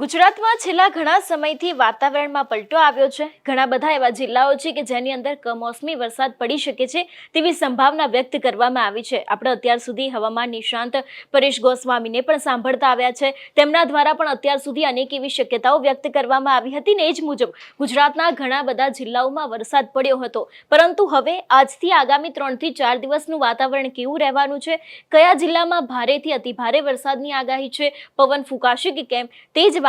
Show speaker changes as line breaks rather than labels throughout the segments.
ગુજરાતમાં છેલ્લા ઘણા સમયથી વાતાવરણમાં પલટો આવ્યો છે. ઘણા બધા એવા જિલ્લાઓ છે કે જેની અંદર કમોસમી વરસાદ પડી શકે છે તેવી સંભાવના વ્યક્ત કરવામાં આવી છે. આપણે અત્યાર સુધી હવામાન નિષ્ણાંત પરેશ ગોસ્વામીને પણ સાંભળતા આવ્યા છે. તેમના દ્વારા પણ અત્યાર સુધી અનેક એવી શક્યતાઓ વ્યક્ત કરવામાં આવી હતી ને એ જ મુજબ ગુજરાતના ઘણા બધા જિલ્લાઓમાં વરસાદ પડ્યો હતો. પરંતુ હવે આજથી આગામી ત્રણથી ચાર દિવસનું વાતાવરણ કેવું રહેવાનું છે? કયા જિલ્લામાં ભારેથી અતિભારે વરસાદની આગાહી છે? પવન ફૂંકાશે કે કેમ? તે જ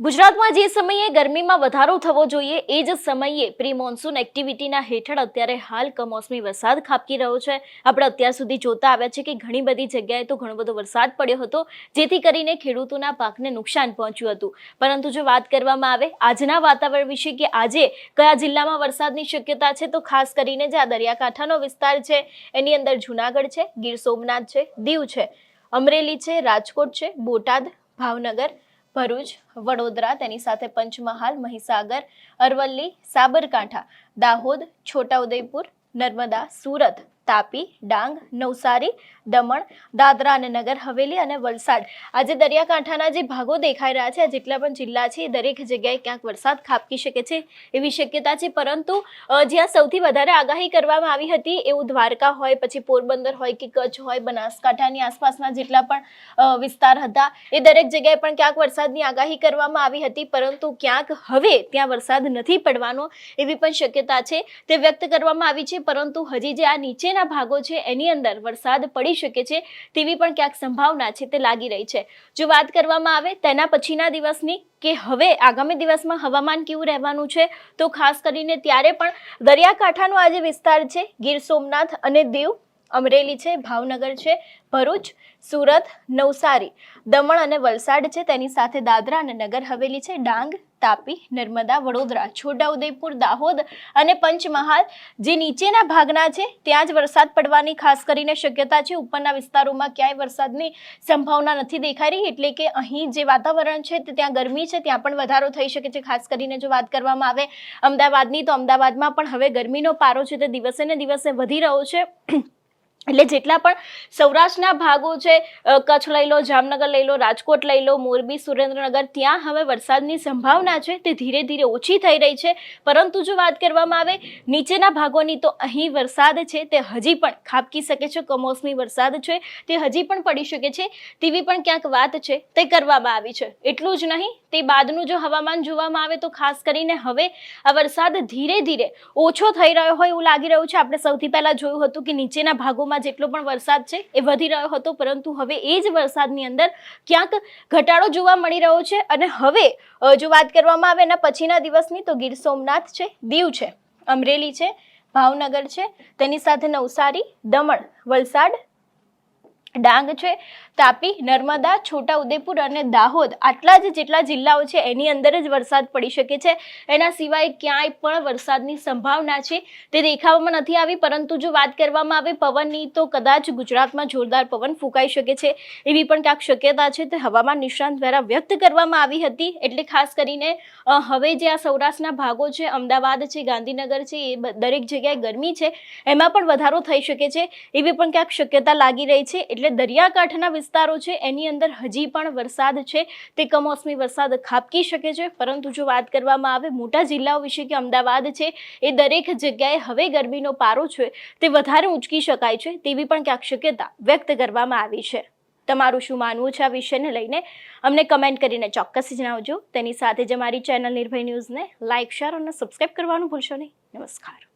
ગુજરાતમાં જે સમયે ગરમીમાં વધારો થવો જોઈએ, એ જ સમયે પ્રી મોન્સૂન એક્ટિવિટીના હેઠળ અત્યારે હાલ કમોસમી વરસાદ ખાબકી રહ્યો છે. આપણે અત્યાર સુધી જોતા આવ્યા છે કે ઘણી બધી જગ્યાએ તો ઘણો બધો વરસાદ પડ્યો હતો, જેથી કરીને ખેડૂતોના પાકને નુકસાન પહોંચ્યું હતું. પરંતુ જો વાત કરવામાં આવે આજના વાતાવરણ વિશે કે આજે કયા જિલ્લામાં વરસાદની શક્યતા છે, તો ખાસ કરીને જે આ દરિયાકાંઠાનો વિસ્તાર છે, એની અંદર જુનાગઢ છે, ગીર સોમનાથ છે, દીવ છે, અમરેલી છે, રાજકોટ છે, બોટાદ, ભાવનગર ભરૂચ, વડોદરા, તેની સાથે પંચમહાલ, મહીસાગર, અરવલ્લી, સાબરકાંઠા, દાહોદ, છોટાઉદેપુર, નર્મદા, સુરત, તાપી, ડાંગ, નવસારી દમણ, દાદરા અને નગર, હવેલી અને વલસાડ. આજે દરિયાકાંઠાના જે ભાગો દેખાઈ રહ્યા છે જેટલા પણ જિલ્લા છે દરેક જગ્યાએ ક્યાંક વરસાદ ખાબકી શકે છે એવી શક્યતા છે. પરંતુ જ્યાં સૌથી વધારે આગાહી કરવામાં આવી હતી એવું દ્વારકા હોય, પછી પોરબંદર હોય કે કચ્છ હોય, બનાસકાંઠાની આસપાસના જેટલા પણ વિસ્તાર હતા, એ દરેક જગ્યાએ પણ ક્યાંક વરસાદની આગાહી કરવામાં આવી હતી. પરંતુ ક્યાંક હવે ત્યાં વરસાદ નથી પડવાનો એવી પણ શક્યતા છે તે વ્યક્ત કરવામાં આવી છે. પરંતુ હજી જે આ નીચેના ભાગો છે, એની અંદર વરસાદ પડી શકે છે તેવી પણ ક્યાંક સંભાવના છે તે લાગી રહી છે. જો વાત કરવામાં આવે તેના પછીના દિવસની કે હવે આગામી દિવસમાં હવામાન કેવું રહેવાનું છે, તો ખાસ કરીને ત્યારે પણ દરિયાકાંઠાનો આ જે વિસ્તાર છે. ગીર સોમનાથ અને દીવ અમરેલી છે, ભાવનગર છે, ભરૂચ, સુરત, નવસારી. દમણ અને વલસાડ છે, તેની સાથે દાદરા અને નગર હવેલી છે, ડાંગ, તાપી, નર્મદા, વડોદરા, છોટાઉદેપુર, દાહોદ અને પંચમહાલ. જે નીચેના ભાગના છે, ત્યાં જ વરસાદ પડવાની ખાસ કરીને શક્યતા છે. ઉપરના વિસ્તારોમાં ક્યાંય વરસાદની સંભાવના નથી દેખાઈ રહી, એટલે કે અહીં જે વાતાવરણ છે, તે ત્યાં ગરમી છે, ત્યાં પણ વધારો થઈ શકે છે. ખાસ કરીને જો વાત કરવામાં આવે અમદાવાદની, તો અમદાવાદમાં પણ હવે ગરમીનો પારો છે, તે દિવસે ને દિવસે વધી રહ્યો છે. એટલે જેટલા પણ સૌરાષ્ટ્રના ભાગો છે કચ્છ લઈ લો, જામનગર લઈ લો, રાજકોટ લઈ લો, મોરબી, સુરેન્દ્રનગર, ત્યાં હવે વરસાદની સંભાવના છે તે ધીરે ધીરે ઓછી થઈ રહી છે. પરંતુ જો વાત કરવામાં આવે, નીચેના ભાગોની તો અહીં વરસાદ છે, તે હજી પણ ખાબકી શકે છે, કમોસમી વરસાદ છે, તે હજી પણ પડી શકે છે, તેવી પણ ક્યાંક વાત છે, તે કરવામાં આવી છે. એટલું જ નહીં, તે બાદનું જો હવામાન જોવામાં આવે તો ખાસ કરીને હવે આ વરસાદ ધીરે ધીરે ઓછો થઈ રહ્યો હોય એવું લાગી રહ્યું છે. આપણે સૌથી પહેલાં જોયું હતું કે નીચેના ભાગોમાં જેટલો પણ વરસાદ છે એ વધી રહ્યો હતો, પરંતુ હવે એ જ વરસાદની અંદર ક્યાંક ઘટાડો જોવા મળી રહ્યો છે અને હવે જો વાત કરવામાં આવે એના પછીના દિવસની તો ગીર સોમનાથ છે, દીવ છે, અમરેલી છે, ભાવનગર છે, તેની સાથે નવસારી, દમણ, વલસાડ ડાંગ છે, તાપી, નર્મદા છોટા ઉદેપુર અને દાહોદ. આટલા જ જેટલા જિલ્લાઓ છે, એની અંદર જ વરસાદ પડી શકે છે. એના સિવાય ક્યાંય પણ વરસાદની સંભાવના છે. તે દેખાવામાં નથી આવી, પરંતુ જો વાત કરવામાં આવે, પવનની તો કદાચ ગુજરાતમાં જોરદાર પવન ફૂંકાઈ શકે છે. એવી પણ ક્યાંક શક્યતા છે. તે હવામાન નિષ્ણાંત દ્વારા વ્યક્ત કરવામાં આવી હતી. એટલે ખાસ કરીને હવે જે આ સૌરાષ્ટ્રના ભાગો છે, અમદાવાદ છે, ગાંધીનગર છે, એ દરેક જગ્યાએ ગરમી છે. એમાં પણ વધારો થઈ શકે છે. એવી પણ ક્યાંક શક્યતા લાગી રહી છે. એટલે દરિયાકાંઠાના વિસ્તારો છે, એની અંદર હજી પણ વરસાદ છે. તે કમોસમી વરસાદ ખાબકી શકે છે. પરંતુ જો વાત કરવામાં આવે મોટા જિલ્લાઓ વિશે કે અમદાવાદ છે, એ દરેક જગ્યાએ હવે ગરમીનો પારો છે, તે વધારે ઊંચકી શકાય છે તેવી પણ ક્યાંક શક્યતા વ્યક્ત કરવામાં આવી છે. તમારું શું માનવું છે આ વિષયને લઈને? અમને કમેન્ટ કરીને ચોક્કસ જણાવજો. તેની સાથે જ અમારી ચેનલ નિર્ભય ન્યૂઝને લાઇક શેર અને સબસ્ક્રાઈબ કરવાનું ભૂલશો નહીં. નમસ્કાર.